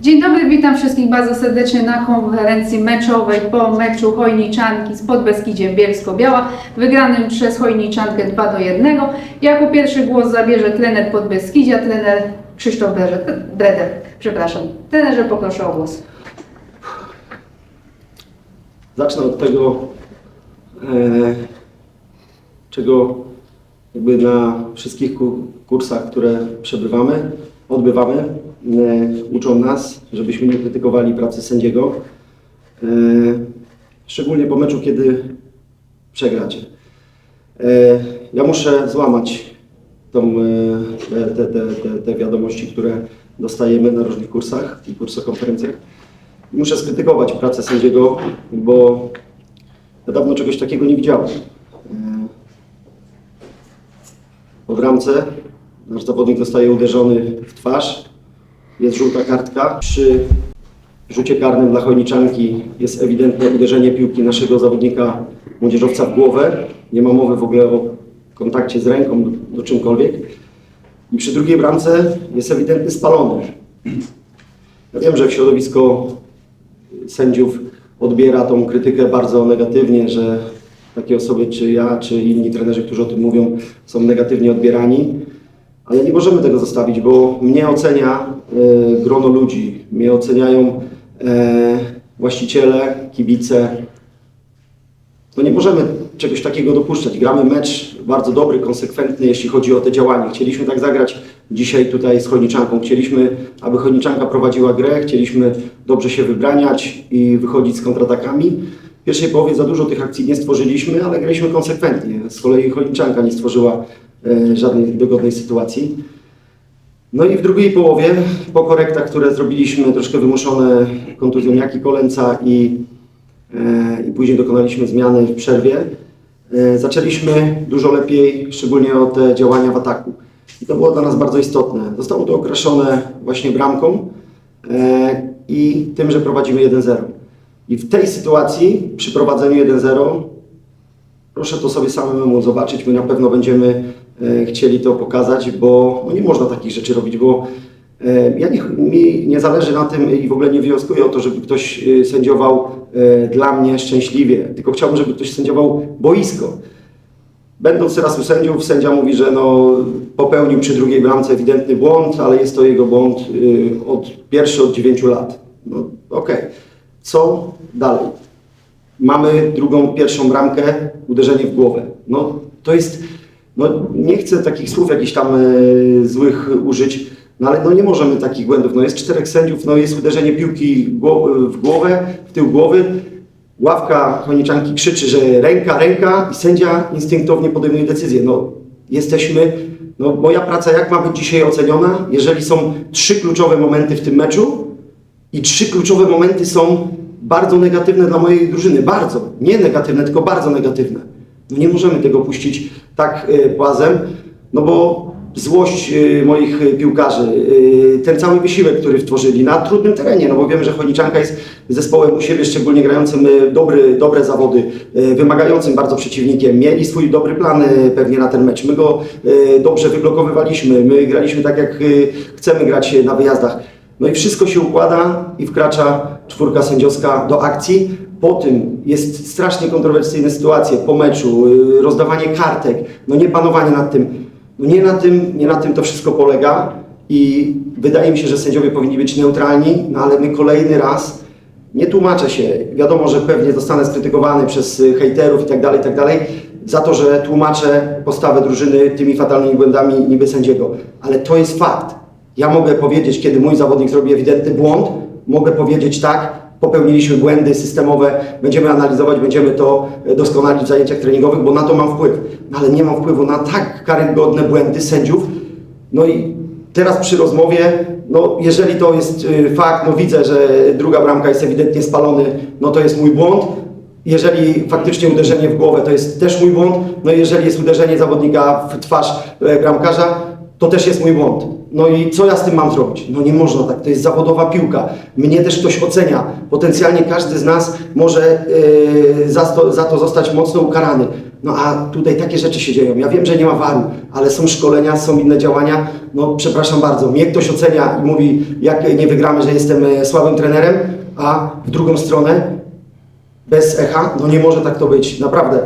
Dzień dobry, witam wszystkich bardzo serdecznie na konferencji meczowej po meczu Chojniczanki z Podbeskidziem Bielsko-Biała, wygranym przez Chojniczankę 2 do 1. Jako pierwszy głos zabierze trener Podbeskidzia, trener Krzysztof Breder. Przepraszam. Trenerze, poproszę o głos. Zacznę od tego, e, czego jakby na wszystkich ku- kursach, które przebywamy, odbywamy, uczą nas, żebyśmy nie krytykowali pracy sędziego, e, szczególnie po meczu, kiedy przegracie. E, ja muszę złamać tą, e, te, te, te, te, wiadomości, które dostajemy na różnych kursach i kursach, konferencjach. Muszę skrytykować pracę sędziego, bo ja dawno czegoś takiego nie widziałem. E, Po bramce nasz zawodnik zostaje uderzony w twarz, jest żółta kartka. Przy rzucie karnym dla Chojniczanki jest ewidentne uderzenie piłki naszego zawodnika młodzieżowca w głowę. Nie ma mowy w ogóle o kontakcie z ręką do, czymkolwiek. I przy drugiej bramce jest ewidentny spalony. Ja wiem, że środowisko sędziów odbiera tą krytykę bardzo negatywnie, że takie osoby, czy ja, czy inni trenerzy, którzy o tym mówią, są negatywnie odbierani. Ale nie możemy tego zostawić, bo mnie ocenia e, grono ludzi, mnie oceniają e, właściciele, kibice. No nie możemy czegoś takiego dopuszczać. Gramy mecz bardzo dobry, konsekwentny, jeśli chodzi o te działania. Chcieliśmy tak zagrać dzisiaj tutaj z Chojniczanką. Chcieliśmy, aby Chojniczanka prowadziła grę, chcieliśmy dobrze się wybraniać i wychodzić z kontratakami. W pierwszej połowie za dużo tych akcji nie stworzyliśmy, ale graliśmy konsekwentnie. Z kolei Chojniczanka nie stworzyła żadnej dogodnej sytuacji. No i w drugiej połowie, po korektach, które zrobiliśmy, troszkę wymuszone kontuzją Jaki Kolenca i E, i później dokonaliśmy zmiany w przerwie. E, Zaczęliśmy dużo lepiej, szczególnie o te działania w ataku. I to było dla nas bardzo istotne. Zostało to okraszone właśnie bramką e, i tym, że prowadzimy 1-0. I w tej sytuacji, przy prowadzeniu 1-0, proszę to sobie samemu zobaczyć. My na pewno będziemy e, chcieli to pokazać, bo no nie można takich rzeczy robić, bo E, Ja nie, mi nie zależy na tym i w ogóle nie wnioskuję o to, żeby ktoś e, sędziował e, dla mnie szczęśliwie, tylko chciałbym, żeby ktoś sędziował boisko. Będąc teraz u sędziów, sędzia mówi, że no, popełnił przy drugiej bramce ewidentny błąd, ale jest to jego błąd od pierwszy od 9 lat. No okej. Co dalej? Mamy drugą, pierwszą bramkę, uderzenie w głowę. No to jest, no nie chcę takich słów jakichś tam e, złych użyć, no ale no nie możemy takich błędów. No jest czterech sędziów, no jest uderzenie piłki gło- w głowę, w tył głowy. Ławka Choniczanki krzyczy, że ręka, ręka i sędzia instynktownie podejmuje decyzję. No jesteśmy, no moja praca jak ma być dzisiaj oceniona, jeżeli są trzy kluczowe momenty w tym meczu, i trzy kluczowe momenty są bardzo negatywne dla mojej drużyny. Bardzo. Nie negatywne, tylko bardzo negatywne. Nie możemy tego puścić tak y, płazem, no bo złość y, moich piłkarzy, y, ten cały wysiłek, który wtworzyli na trudnym terenie, no bo wiemy, że Chojniczanka jest zespołem u siebie, szczególnie grającym dobry, dobre zawody, wymagającym bardzo przeciwnikiem. Mieli swój dobry plan pewnie na ten mecz. My go dobrze wyblokowywaliśmy, my graliśmy tak, jak chcemy grać na wyjazdach. No i wszystko się układa i wkracza czwórka sędziowska do akcji. Po tym jest strasznie kontrowersyjne sytuacje po meczu, yy, rozdawanie kartek, no nie panowanie nad tym. No nie na tym, nie na tym to wszystko polega i wydaje mi się, że sędziowie powinni być neutralni, no ale my kolejny raz nie tłumaczę się. Wiadomo, że pewnie zostanę skrytykowany przez y, hejterów i tak dalej, i tak dalej, za to, że tłumaczę postawę drużyny tymi fatalnymi błędami niby sędziego. Ale to jest fakt. Ja mogę powiedzieć, kiedy mój zawodnik zrobi ewidentny błąd, mogę powiedzieć tak, popełniliśmy błędy systemowe, będziemy analizować, będziemy to e, doskonalić w zajęciach treningowych, bo na to mam wpływ. No, ale nie mam wpływu na tak karygodne błędy sędziów. No i teraz przy rozmowie, no jeżeli to jest y, fakt, no widzę, że druga bramka jest ewidentnie spalony, no to jest mój błąd. Jeżeli faktycznie uderzenie w głowę to jest też mój błąd, no jeżeli jest uderzenie zawodnika w twarz e, bramkarza, to też jest mój błąd. No i co ja z tym mam zrobić? No nie można tak, to jest zawodowa piłka. Mnie też ktoś ocenia. Potencjalnie każdy z nas może yy, za, to, za to zostać mocno ukarany. No a tutaj takie rzeczy się dzieją. Ja wiem, że nie ma waru, ale są szkolenia, są inne działania. No przepraszam bardzo, mnie ktoś ocenia i mówi, jak nie wygramy, że jestem e, słabym trenerem, a w drugą stronę bez echa, no nie może tak to być, naprawdę.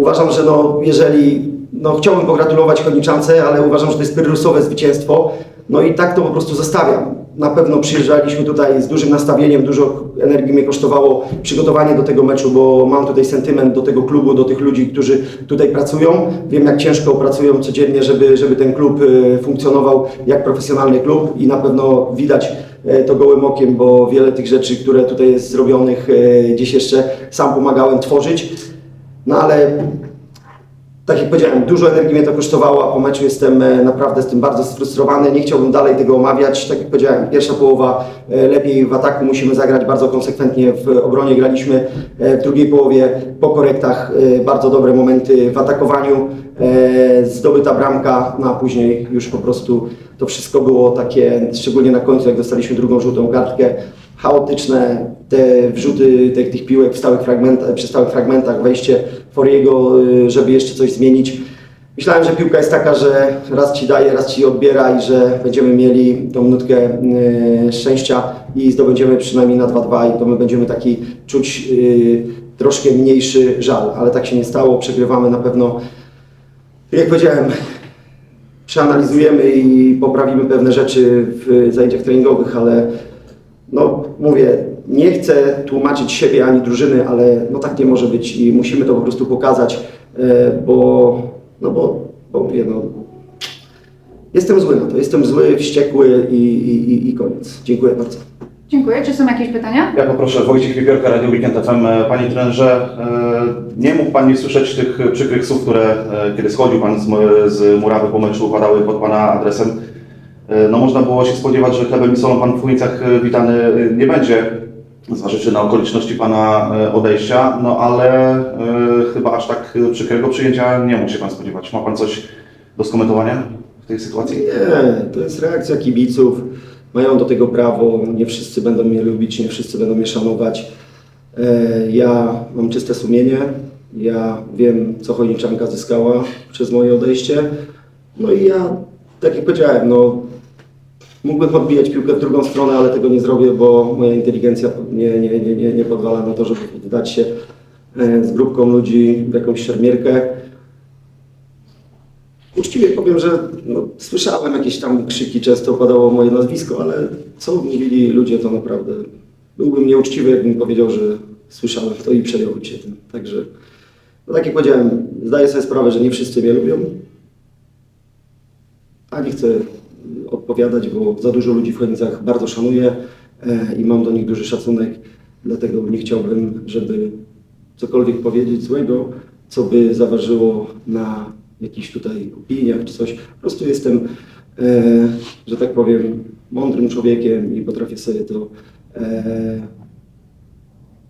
Uważam, że no, jeżeli, no chciałbym pogratulować Choniczance, ale uważam, że to jest pyrrusowe zwycięstwo, no i tak to po prostu zostawiam. Na pewno przyjeżdżaliśmy tutaj z dużym nastawieniem, dużo energii mnie kosztowało przygotowanie do tego meczu, bo mam tutaj sentyment do tego klubu, do tych ludzi, którzy tutaj pracują. Wiem, jak ciężko pracują codziennie, żeby, żeby ten klub e, funkcjonował jak profesjonalny klub i na pewno widać e, to gołym okiem, bo wiele tych rzeczy, które tutaj jest zrobionych, e, gdzieś jeszcze sam pomagałem tworzyć. No ale tak jak powiedziałem, dużo energii mnie to kosztowało, a po meczu jestem e, naprawdę z tym bardzo sfrustrowany. Nie chciałbym dalej tego omawiać. Tak jak powiedziałem, pierwsza połowa e, lepiej w ataku musimy zagrać bardzo konsekwentnie. W obronie graliśmy e, w drugiej połowie po korektach bardzo dobre momenty w atakowaniu. Zdobyta bramka, no a później już po prostu to wszystko było takie, szczególnie na końcu, jak dostaliśmy drugą żółtą kartkę, chaotyczne te wrzuty tych, tych piłek w stałych fragmentach, przy stałych fragmentach, wejście Foriego, y, żeby jeszcze coś zmienić. Myślałem, że piłka jest taka, że raz ci daje, raz ci odbiera i że będziemy mieli tą nutkę y, szczęścia i zdobędziemy przynajmniej na 2-2 i to my będziemy taki czuć y, troszkę mniejszy żal, ale tak się nie stało, przegrywamy na pewno. Tak jak powiedziałem, przeanalizujemy i poprawimy pewne rzeczy w zajęciach treningowych, ale no mówię, nie chcę tłumaczyć siebie ani drużyny, ale no tak nie może być i musimy to po prostu pokazać, e, bo, no bo, bo mówię, no jestem zły na to, jestem zły, wściekły i, i, i- koniec. Dziękuję bardzo. Dziękuję. Czy są jakieś pytania? Ja poproszę Wojciech Piepiorka, Radio Weekend FM. Panie trenerze, e, nie mógł Pan nie słyszeć tych przykrych słów, które e, kiedy schodził Pan z, z murawy po meczu padały pod Pana adresem. E, No można było się spodziewać, że chlebem i solą Pan w Chujnicach e, witany e, nie będzie, zważywszy na okoliczności Pana odejścia, no ale chyba aż tak przykrego przyjęcia nie mógł się Pan spodziewać. Ma Pan coś do skomentowania w tej sytuacji? Nie, to jest reakcja kibiców. Mają do tego prawo. Nie wszyscy będą mnie lubić, nie wszyscy będą mnie szanować. Ja mam czyste sumienie. Ja wiem, co Chojniczanka zyskała przez moje odejście. No i ja, tak jak powiedziałem, no, mógłbym odbijać piłkę w drugą stronę, ale tego nie zrobię, bo moja inteligencja nie, nie, nie, nie, nie pozwala na to, żeby wdać się e, z grupką ludzi w jakąś szermierkę. Uczciwie powiem, że no, słyszałem jakieś tam krzyki, często padało moje nazwisko, ale co mówili ludzie, to naprawdę byłbym nieuczciwy, jakbym powiedział, że słyszałem to i przejąłem się tym. Także, no tak jak powiedziałem, zdaję sobie sprawę, że nie wszyscy mnie lubią, a nie chcę odpowiadać, bo za dużo ludzi w Chojnicach bardzo szanuję e, i mam do nich duży szacunek, dlatego nie chciałbym, żeby cokolwiek powiedzieć złego, co by zaważyło na jakichś tutaj opiniach czy coś. Po prostu jestem, e, że tak powiem, mądrym człowiekiem i potrafię sobie to e,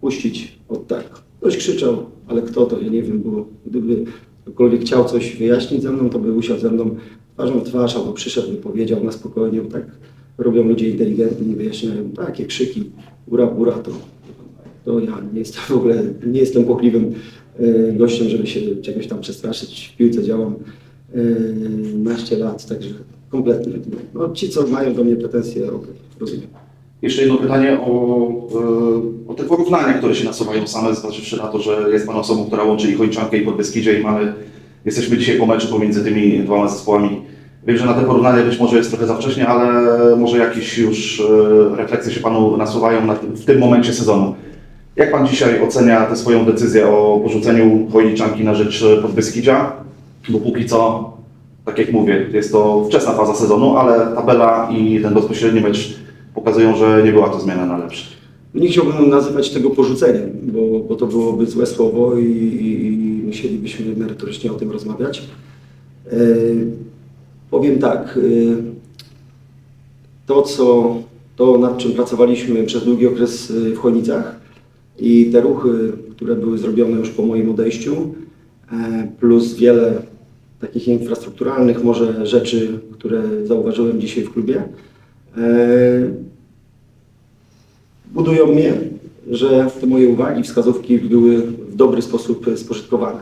puścić od tak. Ktoś krzyczał, ale kto to, ja nie wiem, bo gdyby ktokolwiek chciał coś wyjaśnić ze mną, to by usiadł ze mną twarzą w twarz, albo przyszedł i powiedział na spokojnie, tak robią ludzie inteligentni, wyjaśniają takie krzyki, ura, ura, to, to ja nie jestem w ogóle, nie jestem płochliwym e, gościem, żeby się czegoś tam przestraszyć. W piłce działam e, naście lat, także kompletnie. No, ci, co mają do mnie pretensje, okej, rozumiem. Jeszcze jedno pytanie o, e, o te porównania, które się nasuwają same, zważywszy na to, że jest Pan osobą, która łączy i Chojniczankę i Podbeskidzie i mamy, jesteśmy dzisiaj po meczu pomiędzy tymi dwoma zespołami. Wiem, że na te porównania być może jest trochę za wcześnie, ale może jakieś już e, refleksje się Panu nasuwają w tym momencie sezonu. Jak Pan dzisiaj ocenia tę swoją decyzję o porzuceniu Chojniczanki na rzecz e, Podbeskidzia? Bo póki co, tak jak mówię, jest to wczesna faza sezonu, ale tabela i ten bezpośredni mecz pokazują, że nie była to zmiana na lepsze. Nie chciałbym nazywać tego porzuceniem, bo, bo to byłoby złe słowo i, i musielibyśmy merytorycznie o tym rozmawiać. E, powiem tak, e, to, co, to nad czym pracowaliśmy przez długi okres e, w Chojnicach i te ruchy, które były zrobione już po moim odejściu, plus wiele takich infrastrukturalnych może rzeczy, które zauważyłem dzisiaj w klubie, budują mnie, że te moje uwagi, wskazówki były dobry sposób spożytkowane.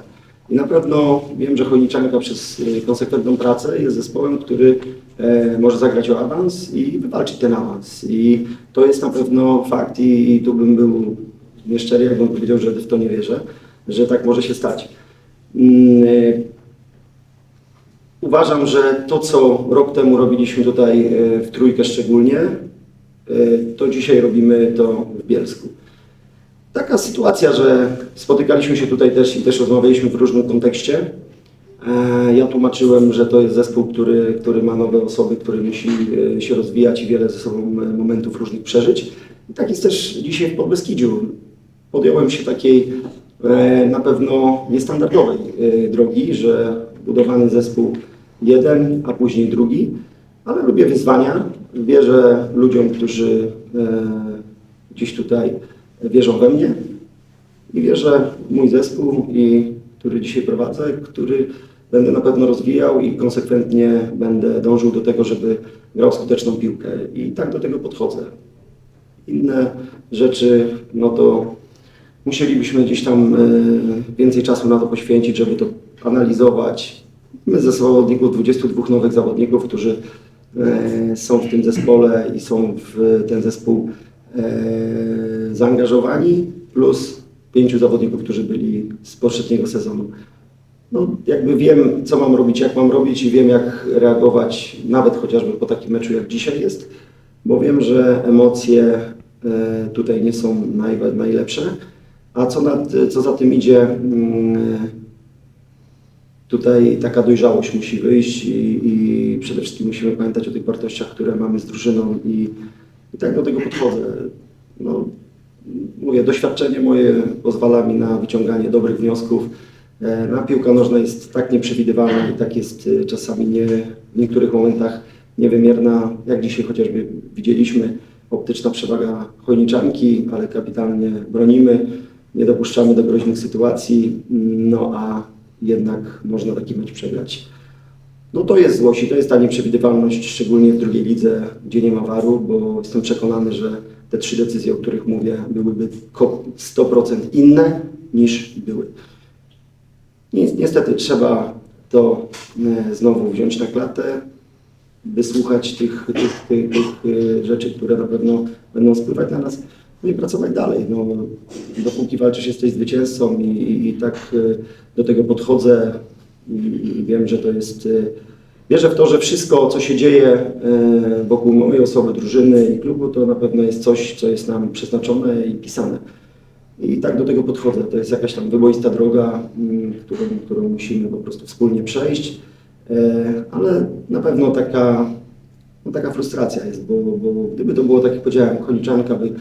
I na pewno wiem, że Chojniczanka przez e, konsekwentną pracę jest zespołem, który e, może zagrać o awans i wywalczyć ten awans. I to jest na pewno fakt i, i tu bym był nieszczery, jakbym powiedział, że w to nie wierzę, że tak może się stać. Mm, e, Uważam, że to, co rok temu robiliśmy tutaj w trójkę szczególnie, to dzisiaj robimy to w Bielsku. Taka sytuacja, że spotykaliśmy się tutaj też i też rozmawialiśmy w różnym kontekście. E, Ja tłumaczyłem, że to jest zespół, który, który ma nowe osoby, który musi e, się rozwijać i wiele ze sobą e, momentów różnych przeżyć. I tak jest też dzisiaj w Podbeskidziu. Podjąłem się takiej na pewno niestandardowej drogi, że budowany zespół jeden, a później drugi, ale lubię wyzwania. Wierzę ludziom, którzy gdzieś tutaj wierzą we mnie i wierzę w mój zespół, i, który dzisiaj prowadzę, który będę na pewno rozwijał i konsekwentnie będę dążył do tego, żeby grał skuteczną piłkę. I tak do tego podchodzę. Inne rzeczy, no to musielibyśmy gdzieś tam e, więcej czasu na to poświęcić, żeby to analizować. My ze zawodników, 22 nowych zawodników, którzy e, są w tym zespole i są w ten zespół zaangażowani, plus pięciu zawodników, którzy byli z poprzedniego sezonu. No, jakby wiem, co mam robić, jak mam robić i wiem, jak reagować, nawet chociażby po takim meczu, jak dzisiaj jest, bo wiem, że emocje e, tutaj nie są naj, najlepsze. A co, nad, co za tym idzie, mm, tutaj taka dojrzałość musi wyjść i, i przede wszystkim musimy pamiętać o tych wartościach, które mamy z drużyną i, i tak do tego podchodzę. No, mówię, doświadczenie moje pozwala mi na wyciąganie dobrych wniosków. E, Na piłka nożna jest tak nieprzewidywalna i tak jest e, czasami nie, w niektórych momentach niewymierna, jak dzisiaj chociażby widzieliśmy. Optyczna przewaga Chojniczanki, ale kapitalnie bronimy, nie dopuszczamy do groźnych sytuacji, no a jednak można taki mecz przegrać. No to jest złość i to jest ta nieprzewidywalność, szczególnie w drugiej lidze, gdzie nie ma waru, bo jestem przekonany, że te trzy decyzje, o których mówię, byłyby ko- 100% inne niż były. Ni- Niestety trzeba to e, znowu wziąć na klatę, wysłuchać tych, tych, tych, tych e, rzeczy, które na pewno będą wpływać na nas, no i pracować dalej. No, dopóki walczysz, jesteś zwycięzcą i, i, i tak e, do tego podchodzę i, wiem, że to jest... e, Wierzę w to, że wszystko, co się dzieje e, wokół mojej osoby, drużyny i klubu, to na pewno jest coś, co jest nam przeznaczone i pisane. I tak do tego podchodzę. To jest jakaś tam wyboista droga, mm, którą, którą musimy po prostu wspólnie przejść, E, ale na pewno taka, no taka frustracja jest, bo, bo gdyby to było, tak jak powiedziałem, Choniczanka by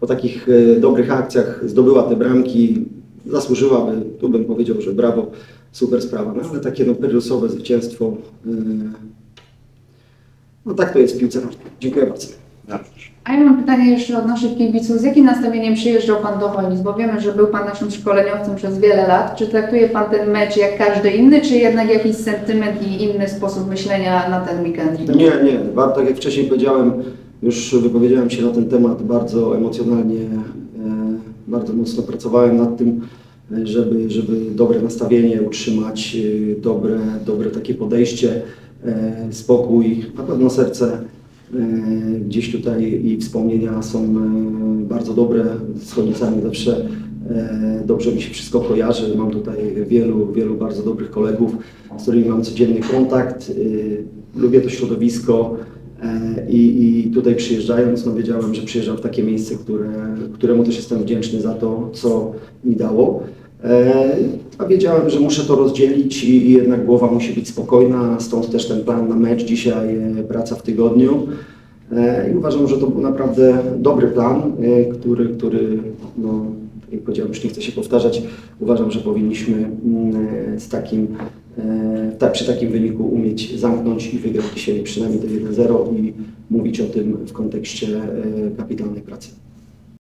po takich dobrych akcjach zdobyła te bramki, zasłużyłaby, tu bym powiedział, że brawo, super sprawa, no ale takie no pyrrusowe zwycięstwo, e, no tak to jest w piłce nożnej. Dziękuję bardzo. A ja mam pytanie jeszcze od naszych kibiców. Z jakim nastawieniem przyjeżdżał Pan do Chojnic? Bo wiemy, że był Pan naszym szkoleniowcem przez wiele lat. Czy traktuje Pan ten mecz jak każdy inny, czy jednak jakiś sentyment i inny sposób myślenia na ten weekend? Nie, nie. Ba- Tak jak wcześniej powiedziałem, już wypowiedziałem się na ten temat bardzo emocjonalnie, e, bardzo mocno pracowałem nad tym, żeby, żeby dobre nastawienie utrzymać, e, dobre, dobre takie podejście, e, spokój, na pewno serce. e, Gdzieś tutaj i wspomnienia są e, bardzo dobre, z Chojnicami zawsze dobrze mi się wszystko kojarzy. Mam tutaj wielu, wielu bardzo dobrych kolegów, z którymi mam codzienny kontakt. E, Lubię to środowisko i, i tutaj przyjeżdżając, no wiedziałem, że przyjeżdżam w takie miejsce, które, któremu też jestem wdzięczny za to, co mi dało. E, A wiedziałem, że muszę to rozdzielić i, jednak głowa musi być spokojna, stąd też ten plan na mecz dzisiaj, e, praca w tygodniu. E, I uważam, że to był naprawdę dobry plan, e, który, który no, jak powiedziałem, już nie chcę się powtarzać, uważam, że powinniśmy mm, e, z takim, e, ta, przy takim wyniku umieć zamknąć i wygrać dzisiaj przynajmniej te 1-0 i mówić o tym w kontekście e, kapitalnej pracy.